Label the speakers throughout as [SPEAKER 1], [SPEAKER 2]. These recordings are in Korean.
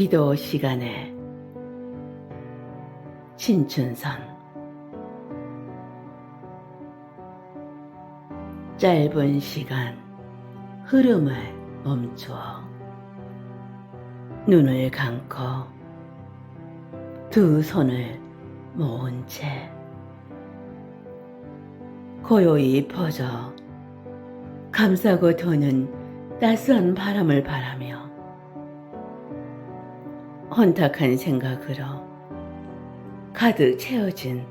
[SPEAKER 1] 기도 시간에 신춘선. 짧은 시간 흐름을 멈추어 눈을 감고 두 손을 모은 채 고요히 퍼져 감싸고 도는 따스한 바람을 바라며 혼탁한 생각으로 가득 채워진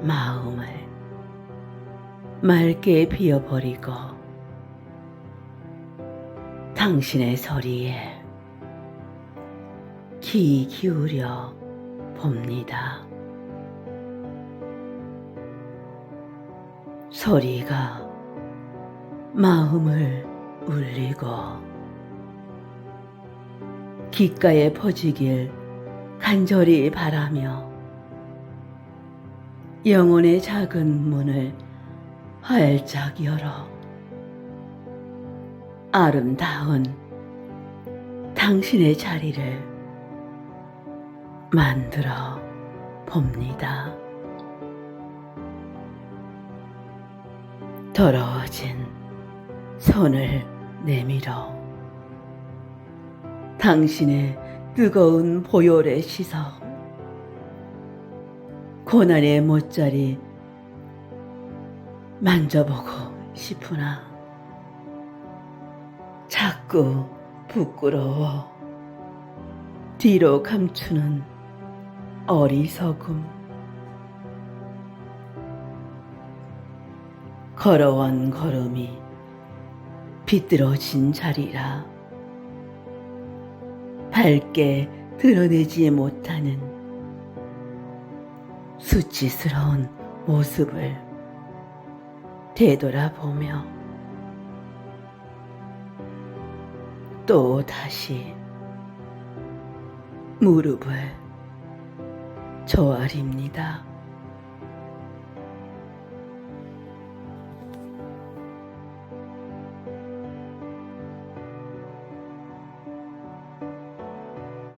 [SPEAKER 1] 마음을 맑게 비워버리고 당신의 소리에 귀 기울여 봅니다. 소리가 마음을 울리고 귓가에 퍼지길 간절히 바라며 영혼의 작은 문을 활짝 열어 아름다운 당신의 자리를 만들어 봅니다. 더러워진 손을 내밀어 당신의 뜨거운 보혈에 씻어 고난의 못자리 만져보고 싶으나 자꾸 부끄러워 뒤로 감추는 어리석음. 걸어온 걸음이 비뚤어진 자리라 밝게 드러내지 못하는 수치스러운 모습을 되돌아보며 또 다시 무릎을 조아립니다.